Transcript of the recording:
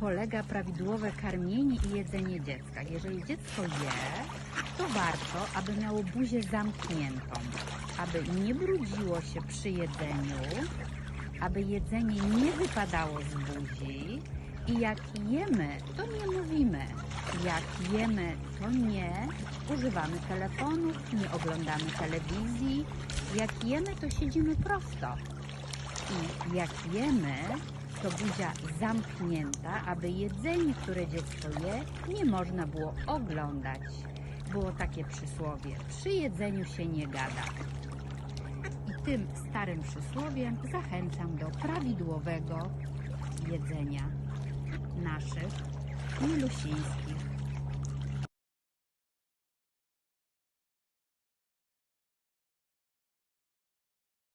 polega prawidłowe karmienie i jedzenie dziecka. Jeżeli dziecko je, to warto, aby miało buzię zamkniętą, aby nie brudziło się przy jedzeniu, aby jedzenie nie wypadało z buzi i jak jemy, to nie mówimy. Jak jemy, to nie używamy telefonów, nie oglądamy telewizji. Jak jemy, to siedzimy prosto. I jak jemy, to buzia zamknięta, aby jedzenie, które dziecko je, nie można było oglądać. Było takie przysłowie: przy jedzeniu się nie gada. I tym starym przysłowiem zachęcam do prawidłowego jedzenia naszych milusińskich